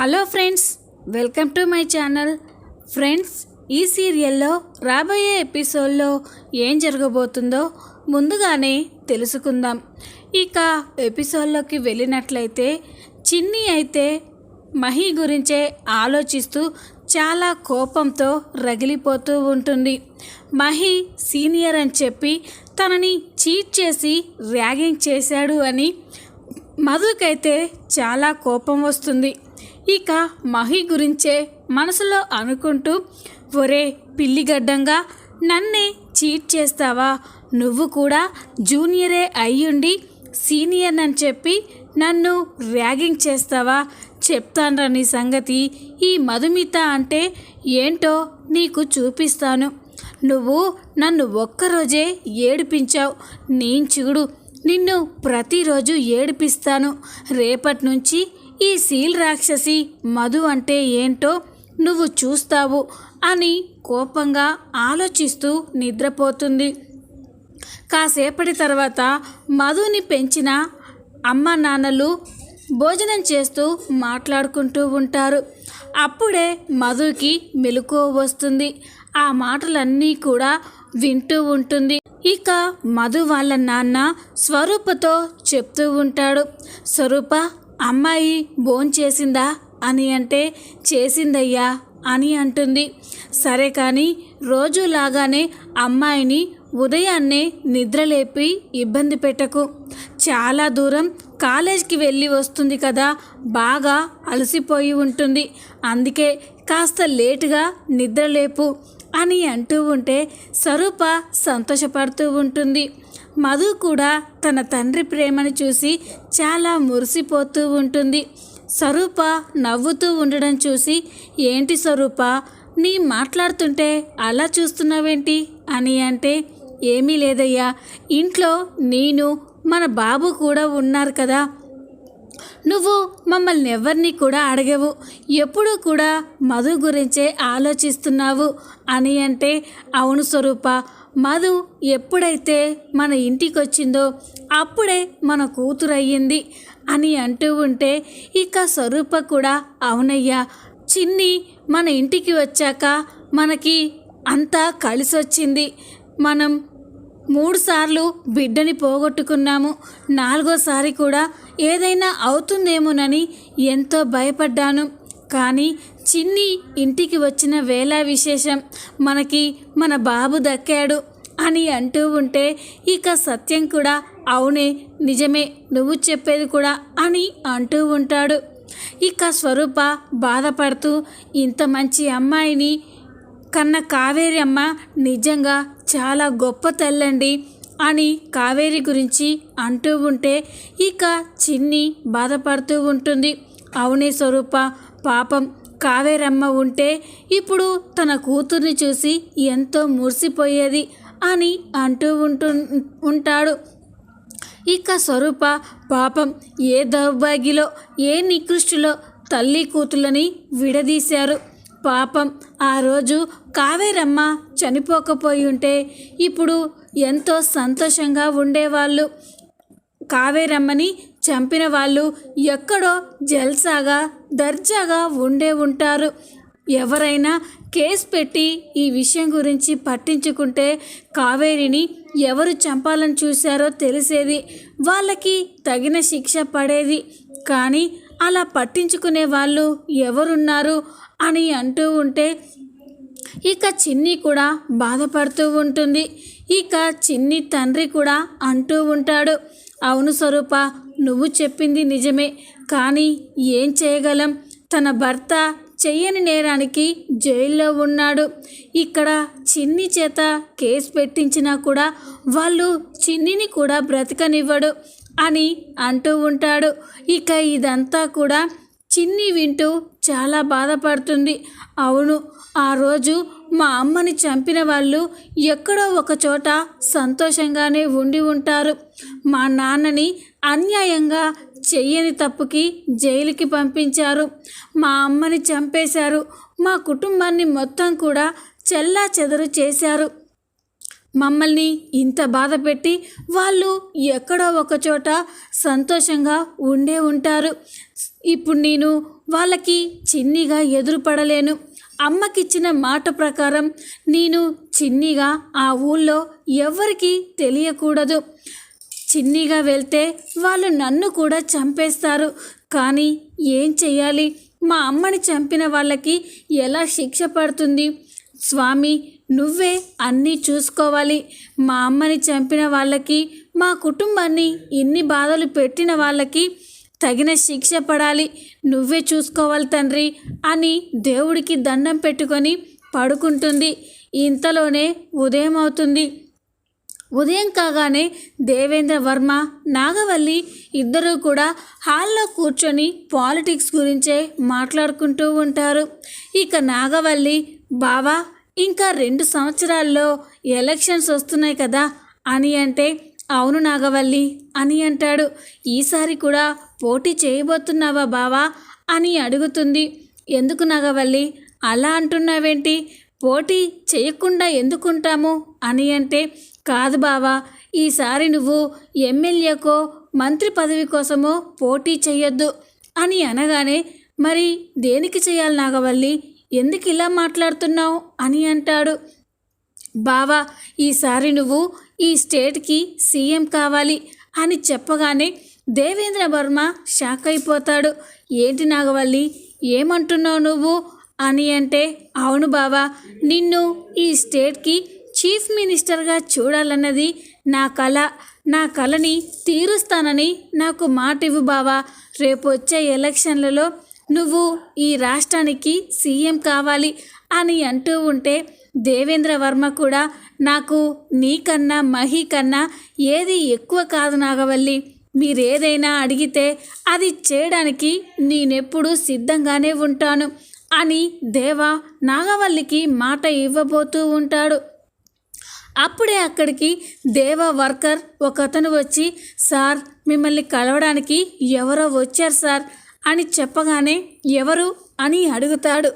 Hello friends welcome to my channel. Friends ఈ సీరియల్లో రాబోయే ఎపిసోడ్లో ఏం జరగబోతుందో ముందుగానే తెలుసుకుందాం. ఇక ఎపిసోడ్లోకి వెళ్ళినట్లయితే చిన్ని అయితే మహి గురించే ఆలోచిస్తూ చాలా కోపంతో రగిలిపోతూ ఉంటుంది. మహి సీనియర్ అని చెప్పి తనని చీట్ చేసి ర్యాగింగ్ చేశాడు అని మధుకైతే చాలా కోపం వస్తుంది. ఇక మహి గురించే మనసులో అనుకుంటూ ఒరే పిల్లిగడ్డంగా నన్నే చీట్ చేస్తావా? నువ్వు కూడా జూనియరే అయ్యుండి సీనియర్ అని చెప్పి నన్ను ర్యాగింగ్ చేస్తావా? చెప్తాన్రా నీ సంగతి. ఈ మధుమిత అంటే ఏంటో నీకు చూపిస్తాను. నువ్వు నన్ను ఒక్కరోజే ఏడిపించావు. నేను చూడు నిన్ను ప్రతిరోజు ఏడిపిస్తాను. రేపటి నుంచి ఈ సీల్ రాక్షసి మధు అంటే ఏంటో నువ్వు చూస్తావు అని కోపంగా ఆలోచిస్తూ నిద్రపోతుంది. కాసేపటి తర్వాత మధుని పెంచిన అమ్మ నాన్నలు భోజనం చేస్తూ మాట్లాడుకుంటూ ఉంటారు. అప్పుడే మధుకి మెలకువ వస్తుంది. ఆ మాటలన్నీ కూడా వింటూ ఉంటుంది. ఇక మధు వాళ్ళ నాన్న స్వరూపతో చెప్తూ ఉంటాడు. స్వరూప అమ్మాయి భోంచేసిందా అని అంటే చేసిందయ్యా అని అంటుంది. సరే కానీ రోజులాగానే అమ్మాయిని ఉదయాన్నే నిద్రలేపి ఇబ్బంది పెట్టకు. చాలా దూరం కాలేజ్కి వెళ్ళి వస్తుంది కదా బాగా అలసిపోయి ఉంటుంది. అందుకే కాస్త లేటుగా నిద్రలేపు. అని అంటూ ఉంటే స్వరూప సంతోషపడుతూ ఉంటుంది. మధు కూడా తన తండ్రి ప్రేమను చూసి చాలా మురిసిపోతూ ఉంటుంది. స్వరూప నవ్వుతూ ఉండడం చూసి ఏంటి స్వరూప నీ మాట్లాడుతుంటే అలా చూస్తున్నావేంటి? అని అంటే ఏమీ లేదయ్యా ఇంట్లో నేను మన బాబు కూడా ఉన్నారు కదా నువ్వు మమ్మల్ని ఎవరిని కూడా అడగవు. ఎప్పుడూ కూడా మధు గురించే ఆలోచిస్తున్నావు అని అంటే అవును స్వరూప మధు ఎప్పుడైతే మన ఇంటికి వచ్చిందో అప్పుడే మన కూతురు అయ్యింది అని అంటూ ఉంటే ఇక స్వరూప కూడా అవునయ్యా చిన్ని మన ఇంటికి వచ్చాక మనకి అంతా కలిసొచ్చింది. మనం మూడుసార్లు బిడ్డని పోగొట్టుకున్నాము. నాలుగోసారి కూడా ఏదైనా అవుతుందేమోనని ఎంతో భయపడ్డాను. కానీ చిన్ని ఇంటికి వచ్చిన వేళ విశేషం మనకి మన బాబు దక్కాడు అని అంటూ ఉంటే ఇక సత్యం కూడా అవునే నిజమే నువ్వు చెప్పేది కూడా అని అంటూ ఉంటాడు. ఇక స్వరూప బాధపడుతూ ఇంత మంచి అమ్మాయిని కన్న కావేరి అమ్మ నిజంగా చాలా గొప్ప తల్లండి అని కావేరి గురించి అంటూ ఉంటే ఇక చిన్ని బాధపడుతూ ఉంటుంది. అవునే స్వరూప పాపం కావేరమ్మ ఉంటే ఇప్పుడు తన కూతుర్ని చూసి ఎంతో మురిసిపోయేది అని అంటూ ఉంటు ఉంటాడు. ఇక స్వరూప పాపం ఏ దౌర్భాగ్యలో ఏ నికృష్టిలో తల్లి కూతుళ్ళని విడదీశారు. పాపం. ఆ రోజు కావేరమ్మ చనిపోకపోయి ఉంటే ఇప్పుడు ఎంతో సంతోషంగా ఉండేవాళ్ళు. కావేరమ్మని చంపిన వాళ్ళు ఎక్కడో జల్సాగా దర్జాగా ఉండే ఉంటారు. ఎవరైనా కేసు పెట్టి ఈ విషయం గురించి పట్టించుకుంటే కావేరిని ఎవరు చంపాలని చూశారో తెలిసేది వాళ్ళకి తగిన శిక్ష పడేది. కానీ అలా పట్టించుకునే వాళ్ళు ఎవరున్నారు అని అంటూ ఉంటే ఇక చిన్ని కూడా బాధపడుతూ ఉంటుంది. ఇక చిన్ని తండ్రి కూడా అంటూ ఉంటాడు అవును స్వరూప నువ్వు చెప్పింది నిజమే కానీ ఏం చేయగలం? తన భర్త చెయ్యని నేరానికి జైల్లో ఉన్నాడు. ఇక్కడ చిన్ని చేత కేసు పెట్టించినా కూడా వాళ్ళు చిన్నిని కూడా బ్రతకనివ్వడు. అని అంటూ ఉంటాడు. ఇక ఇదంతా కూడా చిన్ని వింటూ చాలా బాధపడుతుంది. అవును ఆ రోజు మా అమ్మని చంపిన వాళ్ళు ఎక్కడో ఒక చోట సంతోషంగానే ఉండి ఉంటారు. మా నాన్నని అన్యాయంగా చెయ్యని తప్పుకి జైలుకి పంపించారు. మా అమ్మని చంపేశారు. మా కుటుంబాన్ని మొత్తం కూడా చెల్లా చెదరు చేశారు. మమ్మల్ని ఇంత బాధ పెట్టి వాళ్ళు ఎక్కడో ఒకచోట సంతోషంగా ఉండే ఉంటారు. ఇప్పుడు నేను వాళ్ళకి చిన్నిగా ఎదురుపడలేను. అమ్మకిచ్చిన మాట ప్రకారం నేను చిన్నిగా ఆ ఊళ్ళో ఎవరికీ తెలియకూడదు. చిన్నిగా వెళ్తే వాళ్ళు నన్ను కూడా చంపేస్తారు. కానీ ఏం చేయాలి మా అమ్మని చంపిన వాళ్ళకి ఎలా శిక్ష పడుతుంది? స్వామి నువ్వే అన్నీ చూసుకోవాలి. మా అమ్మని చంపిన వాళ్ళకి మా కుటుంబాన్ని ఇన్ని బాధలు పెట్టిన వాళ్ళకి తగిన శిక్ష పడాలి. నువ్వే చూసుకోవాలి తండ్రి అని దేవుడికి దండం పెట్టుకొని పడుకుంటుంది. ఇంతలోనే ఉదయం అవుతుంది. ఉదయం కాగానే దేవేంద్ర వర్మ నాగవల్లి ఇద్దరూ కూడా హాల్లో కూర్చొని పాలిటిక్స్ గురించే మాట్లాడుకుంటూ ఉంటారు. ఇక నాగవల్లి బావా ఇంకా రెండు సంవత్సరాల్లో ఎలక్షన్స్ వస్తున్నాయి కదా అని అంటే అవును నాగవల్లి అని అంటాడు. ఈసారి కూడా పోటీ చేయబోతున్నావా బావా అని అడుగుతుంది. ఎందుకు నాగవల్లి అలా అంటున్నావేంటి? పోటీ చేయకుండా ఎందుకుంటాము? అని అంటే కాదు బావా ఈసారి నువ్వు ఎమ్మెల్యేకో మంత్రి పదవి కోసమో పోటీ చేయొద్దు అని అనగానే మరి దేనికి చేయాలి నాగవల్లి? ఎందుకు ఇలా మాట్లాడుతున్నావు అని అంటాడు. బావా ఈసారి నువ్వు ఈ స్టేట్కి సీఎం కావాలి అని చెప్పగానే దేవేంద్ర వర్మ షాక్ అయిపోతాడు. ఏంటి నాగవల్లి ఏమంటున్నావు నువ్వు? అని అంటే అవును బావా నిన్ను ఈ స్టేట్కి చీఫ్ మినిస్టర్గా చూడాలన్నది నా కళ నా కళని తీరుస్తానని నాకు మాట ఇవ్వు బావా. రేపు వచ్చే ఎలక్షన్లలో నువ్వు ఈ రాష్ట్రానికి సీఎం కావాలి అని అంటూ ఉంటే దేవేంద్ర వర్మ కూడా నాకు నీకన్నా మహి కన్నా ఏది ఎక్కువ కాదు నాగవల్లి. మీరేదైనా అడిగితే అది చేయడానికి నేనెప్పుడూ సిద్ధంగానే ఉంటాను అని దేవా నాగవల్లికి మాట ఇవ్వబోతూ ఉంటాడు. అప్పుడే అక్కడికి దేవ వర్కర్ ఒకతను వచ్చి సార్ మిమ్మల్ని కలవడానికి ఎవరో వచ్చారు సార్. అని చెప్పగానే ఎవరు అని అడుగుతాడు.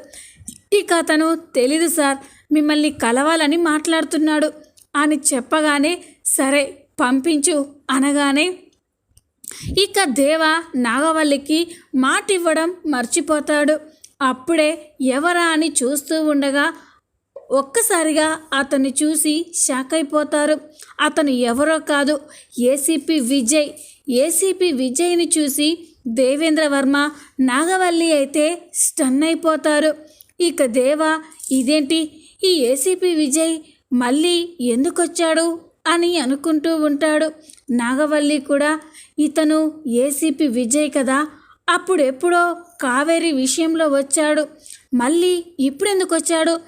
ఇక అతను తెలీదు సార్ మిమ్మల్ని కలవాలని మాట్లాడుతున్నాడు. అని చెప్పగానే సరే పంపించు అనగానే ఇక దేవ నాగవల్లికి మాట ఇవ్వడం మర్చిపోతాడు. అప్పుడే ఎవరా అని చూస్తూ ఉండగా ఒక్కసారిగా అతన్ని చూసి షాక్ అయిపోతారు. అతను ఎవరో కాదు ఏసీపీ విజయ్. ఏసీపీ విజయ్ని చూసి దేవేంద్ర వర్మ నాగవల్లి అయితే స్టన్ అయిపోతారు. ఇక దేవ ఇదేంటి? ఈ ఏసీపీ విజయ్ మళ్ళీ ఎందుకొచ్చాడు? అని అనుకుంటూ ఉంటాడు. నాగవల్లి కూడా ఇతను ఏసీపీ విజయ్ కదా అప్పుడెప్పుడో కావేరి విషయంలో వచ్చాడు. మళ్ళీ ఇప్పుడెందుకు వచ్చాడు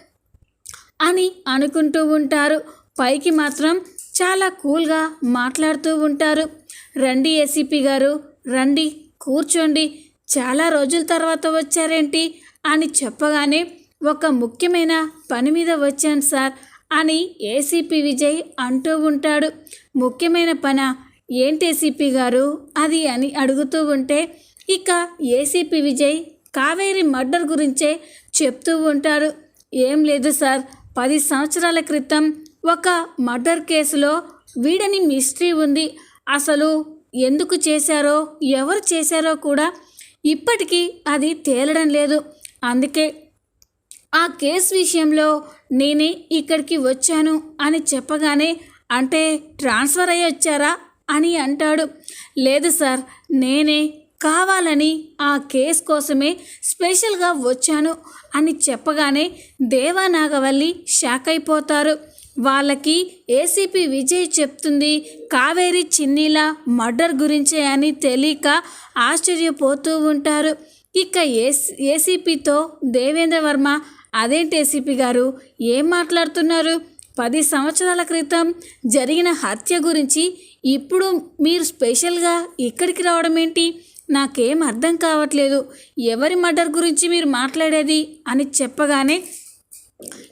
అని అనుకుంటూ ఉంటారు. పైకి మాత్రం చాలా కూల్గా మాట్లాడుతూ ఉంటారు. రండి ఏసీపీ గారు రండి. కూర్చోండి. చాలా రోజుల తర్వాత వచ్చారేంటి? అని చెప్పగానే ఒక ముఖ్యమైన పని మీద వచ్చాను సార్ అని ఏసీపీ విజయ్ అంటూ ఉంటాడు. ముఖ్యమైన పన? ఏంటి ఏసీపీ గారు? అది అని అడుగుతూ ఉంటే ఇక ఏసీపీ విజయ్ కావేరి మర్డర్ గురించే చెప్తూ ఉంటారు ఏం లేదు సార్ పది సంవత్సరాల క్రితం ఒక మర్డర్ కేసులో వీడని మిస్టరీ ఉంది. అసలు ఎందుకు చేశారో ఎవరు చేశారో కూడా ఇప్పటికీ అది తేలడం లేదు. అందుకే ఆ కేసు విషయంలో నేనే ఇక్కడికి వచ్చాను అని చెప్పగానే అంటే ట్రాన్స్ఫర్ అయ్యి వచ్చారా అని అంటాడు. లేదు సార్ నేనే కావాలని ఆ కేస్ కోసమే స్పెషల్గా వచ్చాను అని చెప్పగానే దేవానాగవల్లి షాక్ అయిపోతారు. వాళ్ళకి ఏసీపీ విజయ్ చెప్తుంది కావేరి చిన్నీల మర్డర్ గురించే అని తెలియక ఆశ్చర్యపోతూ ఉంటారు. ఇక ఏసీ ఏసీపీతో దేవేంద్ర వర్మ అదేంటి ఏసీపీ గారు ఏం మాట్లాడుతున్నారు? పది సంవత్సరాల క్రితం జరిగిన హత్య గురించి ఇప్పుడు మీరు స్పెషల్గా ఇక్కడికి రావడం ఏంటి నాకేం అర్థం కావట్లేదు. ఎవరి మర్డర్ గురించి మీరు మాట్లాడేది? అని చెప్పగానే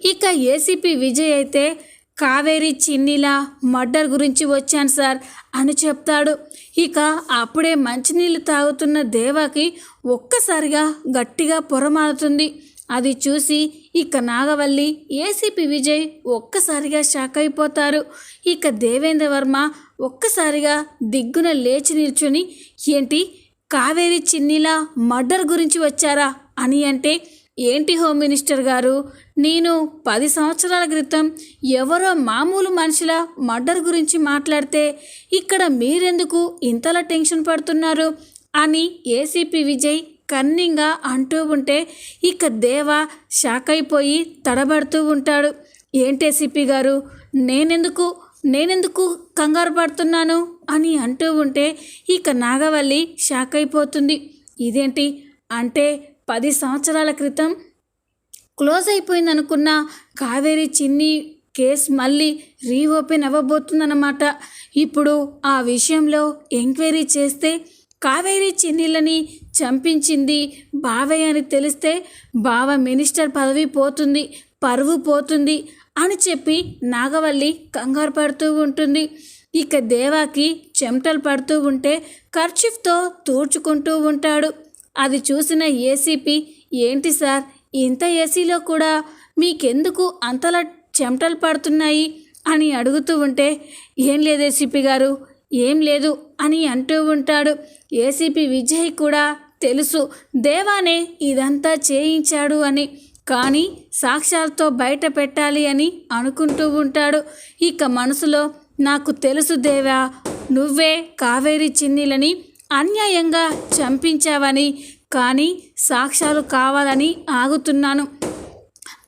ఇక ఏసీపీ విజయ్ అయితే కావేరి చిన్నిల మర్డర్ గురించి వచ్చాను సార్ అని చెప్తాడు. ఇక అప్పుడే మంచినీళ్ళు తాగుతున్న దేవాకి ఒక్కసారిగా గట్టిగా పొరమారుతుంది. అది చూసి ఇక నాగవల్లి ఏసీపీ విజయ్ ఒక్కసారిగా షాక్ అయిపోతారు. ఇక దేవేంద్ర వర్మ ఒక్కసారిగా దిగ్గున లేచి నిల్చుని ఏంటి? కావేరి చిన్నిలా మర్డర్ గురించి వచ్చారా? అని అంటే ఏంటి హోమ్ మినిస్టర్ గారు? నేను పది సంవత్సరాల క్రితం ఎవరో మామూలు మనుషుల మర్డర్ గురించి మాట్లాడితే ఇక్కడ మీరెందుకు ఇంతలా టెన్షన్ పడుతున్నారు? అని ఏసీపీ విజయ్ కన్నింగా అంటూ ఉంటే ఇక దేవ షాక్ అయిపోయి తడబడుతూ ఉంటాడు. ఏంటి ఏసీపీ గారు? నేనెందుకు నేనెందుకు కంగారు పడుతున్నాను? అని అంటూ ఉంటే ఇక నాగవల్లి షాక్ అయిపోతుంది ఇదేంటి? అంటే పది సంవత్సరాల క్రితం క్లోజ్ అయిపోయింది అనుకున్న కావేరి చిన్ని కేస్ మళ్ళీ రీఓపెన్ అవ్వబోతుందన్నమాట. ఇప్పుడు ఆ విషయంలో ఎంక్వైరీ చేస్తే కావేరి చిన్నిలని చంపించింది బావయ్య అని తెలిస్తే బావ మినిస్టర్ పదవి పోతుంది పరువు పోతుంది అని చెప్పి నాగవల్లి కంగారు పడుతూ ఉంటుంది. ఇక దేవాకి చెమటలు పడుతూ ఉంటే కర్చిఫ్తో తూడ్చుకుంటూ ఉంటాడు. అది చూసిన ఏసీపీ ఏంటి సార్? ఇంత ఏసీలో కూడా మీకెందుకు అంతలా చెమటలు పడుతున్నాయి? అని అడుగుతూ ఉంటే ఏం లేదు ఏసీపీ గారు ఏం లేదు అని అంటూ ఉంటాడు. ఏసీపీ విజయ్ కూడా తెలుసు దేవానే ఇదంతా చేయించాడు అని కానీ సాక్ష్యాలతో బయట పెట్టాలి అని అనుకుంటూ ఉంటాడు. ఇక మనసులో నాకు తెలుసు దేవా నువ్వే కావేరి చిన్నిలని అన్యాయంగా చంపించావని కానీ సాక్ష్యాలు కావాలని ఆగుతున్నాను.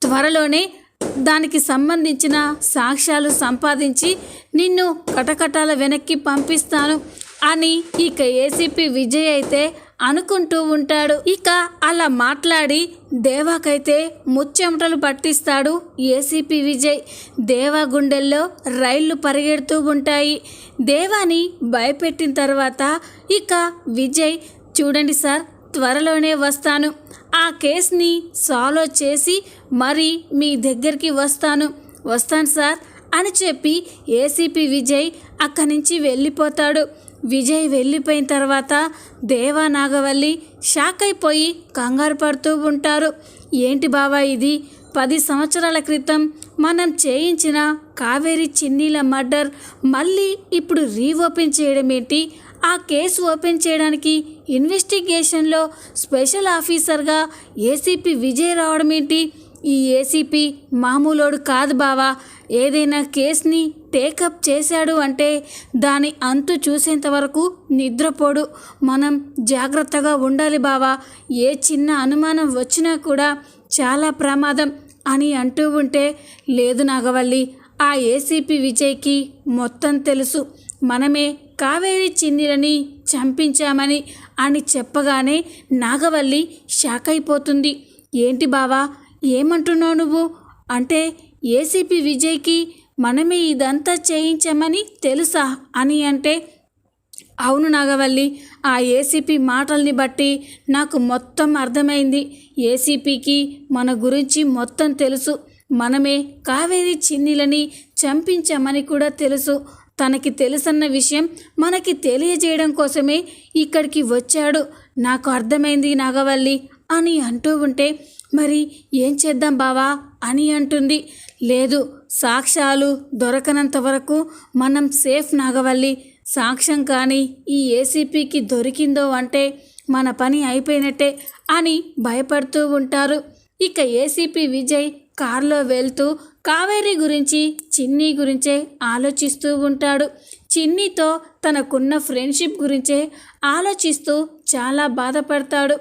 త్వరలోనే దానికి సంబంధించిన సాక్ష్యాలు సంపాదించి నిన్ను కటకటాల వెనక్కి పంపిస్తాను. అని ఇక ఏసీపీ విజయ్ అయితే అనుకుంటూ ఉంటాడు. ఇక అలా మాట్లాడి దేవాకైతే ముచ్చెమటలు పట్టిస్తాడు. ఏసీపీ విజయ్ దేవా గుండెల్లో రైళ్ళు పరిగెడుతూ ఉంటాయి. దేవాని భయపెట్టిన తర్వాత ఇక విజయ్ చూడండి సార్ త్వరలోనే వస్తాను. ఆ కేస్ని సాల్వ్ చేసి మరి మీ దగ్గరికి వస్తాను. వస్తాను సార్ అని చెప్పి ఏసీపీ విజయ్ అక్కడి నుంచి వెళ్ళిపోతాడు. విజయ్ వెళ్ళిపోయిన తర్వాత దేవా నాగవల్లి షాక్ అయిపోయి కంగారు పడుతూ ఉంటారు. ఏంటి బావా ఇది? పది సంవత్సరాల క్రితం మనం చేయించిన కావేరి చిన్నీల మర్డర్ మళ్ళీ ఇప్పుడు రీఓపెన్ చేయడం ఏంటి? ఆ కేసు ఓపెన్ చేయడానికి ఇన్వెస్టిగేషన్లో స్పెషల్ ఆఫీసర్గా ఏసీపీ విజయ్ రావడం ఏంటి? ఈ ఏసీపీ మామూలోడు కాదు బావా. ఏదైనా కేసుని టేకప్ చేశాడు అంటే దాని అంతు చూసేంత వరకు నిద్రపోడు. మనం జాగ్రత్తగా ఉండాలి బావా. ఏ చిన్న అనుమానం వచ్చినా కూడా చాలా ప్రమాదం అని అంటూ ఉంటే లేదు నాగవల్లి. ఆ ఏసీపీ విజయ్కి మొత్తం తెలుసు. మనమే కావేరి చిన్నిలని చంపించామని అని చెప్పగానే నాగవల్లి షాక్ అయిపోతుంది ఏంటి బావా? ఏమంటున్నావు నువ్వు? అంటే ఏసీపీ విజయ్కి మనమే ఇదంతా చేయించామని తెలుసా అని అంటే అవును నాగవల్లి ఆ ఏసీపీ మాటల్ని బట్టి నాకు మొత్తం అర్థమైంది. ఏసీపీకి మన గురించి మొత్తం తెలుసు. మనమే కావేరి చిన్నిలని చంపించామని కూడా తెలుసు. తనకి తెలుసన్న విషయం మనకి తెలియజేయడం కోసమే ఇక్కడికి వచ్చాడు. నాకు అర్థమైంది నాగవల్లి. అని అంటూ ఉంటే మరి ఏం చేద్దాం బావా? అని అంటుంది. లేదు సాక్ష్యాలు దొరకనంత వరకు మనం సేఫ్ నాగవల్లి. సాక్ష్యం కానీ ఈ ఏసీపీకి దొరికిందో అంటే మన పని అయిపోయినట్టే అని భయపడుతూ ఉంటారు. ఇక ఏసీపీ విజయ్ కారులో వెళ్తూ కావేరి గురించి చిన్ని గురించే ఆలోచిస్తూ ఉంటాడు. చిన్నీతో తనకున్న ఫ్రెండ్షిప్ గురించే ఆలోచిస్తూ చాలా బాధపడతాడు.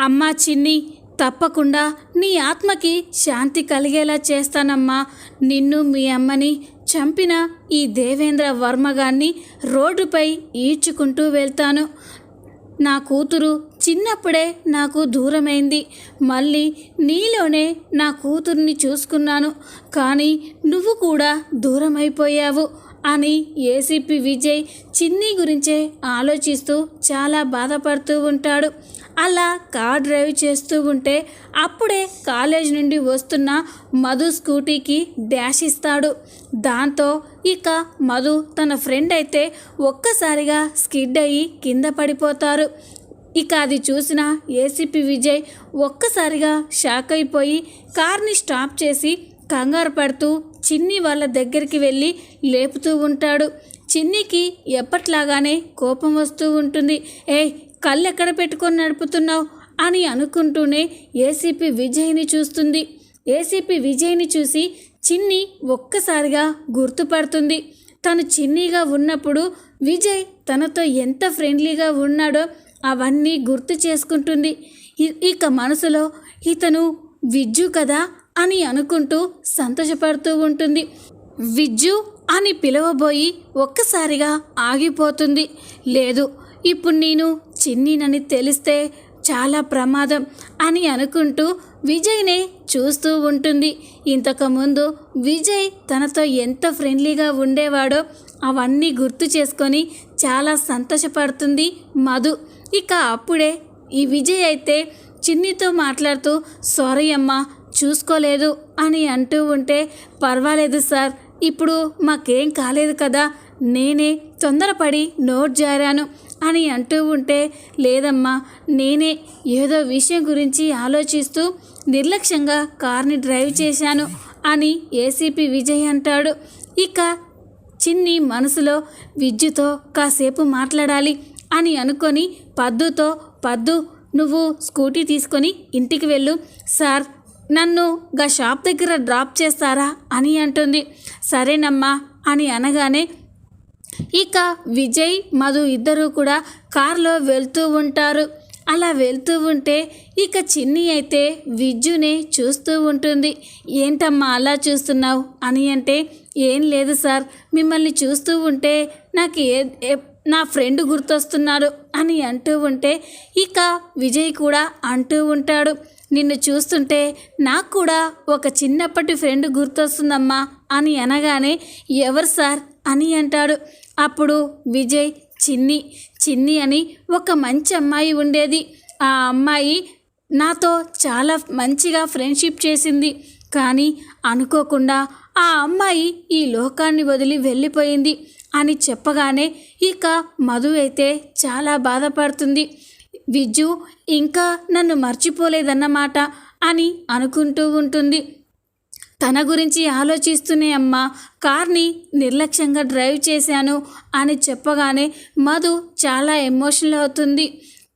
అమ్మా చిన్ని తప్పకుండా నీ ఆత్మకి శాంతి కలిగేలా చేస్తానమ్మా. నిన్ను మీ అమ్మని చంపిన ఈ దేవేంద్ర వర్మగాన్ని రోడ్డుపై ఈడ్చుకుంటూ వెళ్తాను. నా కూతురు చిన్నప్పుడే నాకు దూరమైంది. మళ్ళీ నీలోనే నా కూతుర్ని చూసుకున్నాను. కానీ నువ్వు కూడా దూరం అయిపోయావు అని ఏసీపీ విజయ్ చిన్ని గురించే ఆలోచిస్తూ చాలా బాధపడుతూ ఉంటాడు. అలా కార్ డ్రైవ్ చేస్తూ ఉంటే అప్పుడే కాలేజ్ నుండి వస్తున్న మధు స్కూటీకి డ్యాష్ ఇస్తాడు. దాంతో ఇక మధు తన ఫ్రెండ్ అయితే ఒక్కసారిగా స్కిడ్ అయ్యి కింద పడిపోతారు. ఇక అది చూసిన ఏసీపీ విజయ్ ఒక్కసారిగా షాక్ అయిపోయి కార్ని స్టాప్ చేసి కంగారు పడుతూ చిన్ని వాళ్ళ దగ్గరికి వెళ్ళి లేపుతూ ఉంటాడు. చిన్నికి ఎప్పట్లాగానే కోపం వస్తూ ఉంటుంది. ఏ కళ్ళు ఎక్కడ పెట్టుకొని నడుపుతున్నావు? అని అనుకుంటూనే ఏసీపీ విజయ్ని చూస్తుంది. ఏసీపీ విజయ్ని చూసి చిన్ని ఒక్కసారిగా గుర్తుపడుతుంది. తను చిన్నిగా ఉన్నప్పుడు విజయ్ తనతో ఎంత ఫ్రెండ్లీగా ఉన్నాడో అవన్నీ గుర్తు చేసుకుంటుంది. ఇక మనసులో ఇతను విజ్జు కదా? అని అనుకుంటూ సంతోషపడుతూ ఉంటుంది. విజ్జు అని పిలవబోయి ఒక్కసారిగా ఆగిపోతుంది. లేదు ఇప్పుడు నేను చిన్నీనని తెలిస్తే చాలా ప్రమాదం అని అనుకుంటూ విజయ్నే చూస్తూ ఉంటుంది. ఇంతకుముందు విజయ్ తనతో ఎంత ఫ్రెండ్లీగా ఉండేవాడో అవన్నీ గుర్తు చేసుకొని చాలా సంతోషపడుతుంది మధు. ఇక అప్పుడే ఈ విజయ్ అయితే చిన్నితో మాట్లాడుతూ సారీ చూసుకోలేదు అని అంటూ ఉంటే పర్వాలేదు సార్ ఇప్పుడు మాకేం కాలేదు కదా నేనే తొందరపడి నోట్ జారాను అని అంటూ ఉంటే లేదమ్మా నేనే ఏదో విషయం గురించి ఆలోచిస్తూ నిర్లక్ష్యంగా కార్ని డ్రైవ్ చేశాను అని ఏసీపీ విజయ్ అంటాడు. ఇక చిన్ని మనసులో విద్యుతో కాసేపు మాట్లాడాలి అని అనుకొని పద్దుతో పద్దు నువ్వు స్కూటీ తీసుకొని ఇంటికి వెళ్ళు సార్ నన్ను గా షాప్ దగ్గర డ్రాప్ చేస్తారా అని అంటుంది. సరేనమ్మా అని అనగానే ఇక విజయ్ మధు ఇద్దరూ కూడా కారులో వెళ్తూ ఉంటారు. అలా వెళ్తూ ఉంటే ఇక చిన్ని అయితే విజ్జునే చూస్తూ ఉంటుంది. ఏంటమ్మా అలా చూస్తున్నావు? అని అంటే ఏం లేదు సార్ మిమ్మల్ని చూస్తూ ఉంటే నాకు ఏ నా ఫ్రెండ్ గుర్తొస్తున్నాడు అని అంటూ ఉంటే ఇక విజయ్ కూడా అంటూ ఉంటాడు. నిన్ను చూస్తుంటే నాకు కూడా ఒక చిన్నప్పటి ఫ్రెండ్ గుర్తొస్తుందమ్మా అని అనగానే ఎవరు సార్? అని అంటాడు. అప్పుడు విజయ్ చిన్ని చిన్ని అని ఒక మంచి అమ్మాయి ఉండేది. ఆ అమ్మాయి నాతో చాలా మంచిగా ఫ్రెండ్షిప్ చేసింది. కానీ అనుకోకుండా ఆ అమ్మాయి ఈ లోకాన్ని వదిలి వెళ్ళిపోయింది అని చెప్పగానే ఇక మధు అయితే చాలా బాధపడుతుంది. విజ్జు ఇంకా నన్ను మర్చిపోలేదన్నమాట అని అనుకుంటూ ఉంటుంది. తన గురించి ఆలోచిస్తూనే అమ్మ కార్ని నిర్లక్ష్యంగా డ్రైవ్ చేశాను అని చెప్పగానే మధు చాలా ఎమోషనల్ అవుతుంది.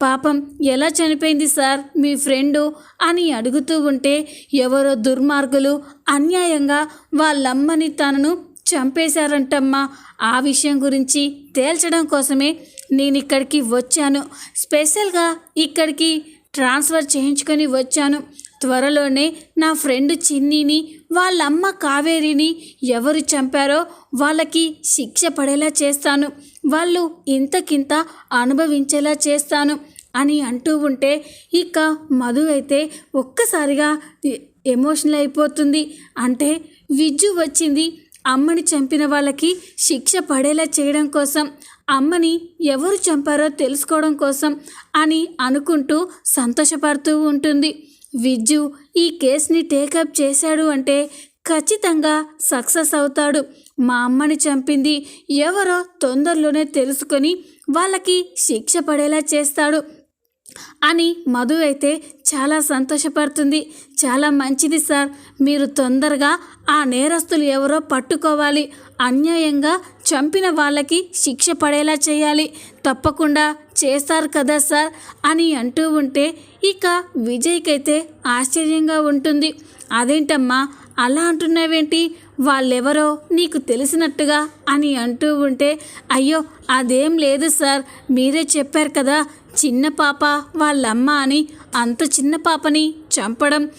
పాపం ఎలా చనిపోయింది సార్ మీ ఫ్రెండు అని అడుగుతూ ఉంటే ఎవరో దుర్మార్గులు అన్యాయంగా వాళ్ళమ్మని తనను చంపేశారంటమ్మా. ఆ విషయం గురించి తేల్చడం కోసమే నేను ఇక్కడికి వచ్చాను. స్పెషల్గా ఇక్కడికి ట్రాన్స్ఫర్ చేయించుకొని వచ్చాను. త్వరలోనే నా ఫ్రెండ్ చిన్నిని వాళ్ళమ్మ కావేరిని ఎవరు చంపారో వాళ్ళకి శిక్ష పడేలా చేస్తాను. వాళ్ళు ఇంతకింత అనుభవించేలా చేస్తాను అని అంటూ ఉంటే ఇక మధు అయితే ఒక్కసారిగా ఎమోషనల్ అయిపోతుంది. అంటే విజ్జు వచ్చింది. అమ్మని చంపిన వాళ్ళకి శిక్ష పడేలా చేయడం కోసం అమ్మని ఎవరు చంపారో తెలుసుకోవడం కోసం అని అనుకుంటూ సంతోషపడుతూ ఉంటుంది. విజ్జు ఈ కేసుని టేకప్ చేశాడు అంటే ఖచ్చితంగా సక్సెస్ అవుతాడు. మా అమ్మని చంపింది ఎవరో తొందరలోనే తెలుసుకొని వాళ్ళకి శిక్ష పడేలా చేస్తాడు. అని మధు అయితే చాలా సంతోషపడుతుంది. చాలా మంచిది సార్. మీరు తొందరగా ఆ నేరస్తులు ఎవరో పట్టుకోవాలి. అన్యాయంగా చంపిన వాళ్ళకి శిక్ష పడేలా చేయాలి. తప్పకుండా చేస్తారు కదా సార్ అని అంటూ ఉంటే ఇక విజయ్కైతే ఆశ్చర్యంగా ఉంటుంది. అదేంటమ్మా? అలా అంటున్నావేంటి? వాళ్ళెవరో నీకు తెలిసినట్టుగా అని అంటూ ఉంటే అయ్యో అదేం లేదు సార్. మీరే చెప్పారు కదా చిన్న పాప వాళ్ళమ్మ అని అంత చిన్న పాపని చంపడం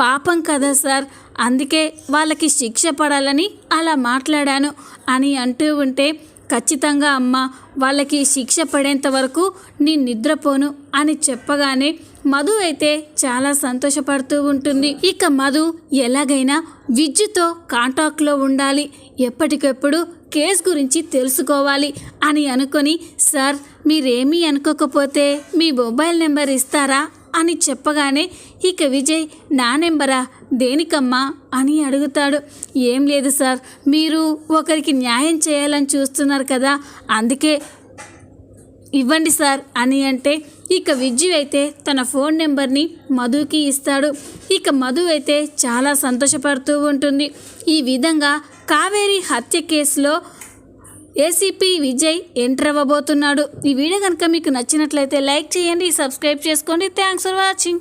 పాపం కదా సార్. అందుకే వాళ్ళకి శిక్ష పడాలని అలా మాట్లాడాను అని అంటూ ఉంటే ఖచ్చితంగా అమ్మ వాళ్ళకి శిక్ష పడేంత వరకు నేను నిద్రపోను అని చెప్పగానే మధు అయితే చాలా సంతోషపడుతూ ఉంటుంది. ఇక మధు ఎలాగైనా విద్యుతో కాంటాక్ట్లో ఉండాలి. ఎప్పటికప్పుడు కేస్ గురించి తెలుసుకోవాలి అని అనుకొని సార్ మీరేమీ అనుకోకపోతే మీ మొబైల్ నెంబర్ ఇస్తారా? అని చెప్పగానే ఇక విజయ్ నా నెంబరా? దేనికమ్మా? అని అడుగుతాడు. ఏం లేదు సార్ మీరు ఒకరికి న్యాయం చేయాలని చూస్తున్నారు కదా అందుకే ఇవ్వండి సార్ అని అంటే ఇక విజ్జు అయితే తన ఫోన్ నెంబర్ని మధుకి ఇస్తాడు. ఇక మధు అయితే చాలా సంతోషపడుతూ ఉంటుంది. ఈ విధంగా కావేరి హత్య కేసులో ఏసీపీ విజయ్ ఎంటర్ అవ్వబోతున్నాడు. ఈ వీడియో కనుక మీకు నచ్చినట్లయితే లైక్ చేయండి సబ్స్క్రైబ్ చేసుకోండి. Thanks for watching.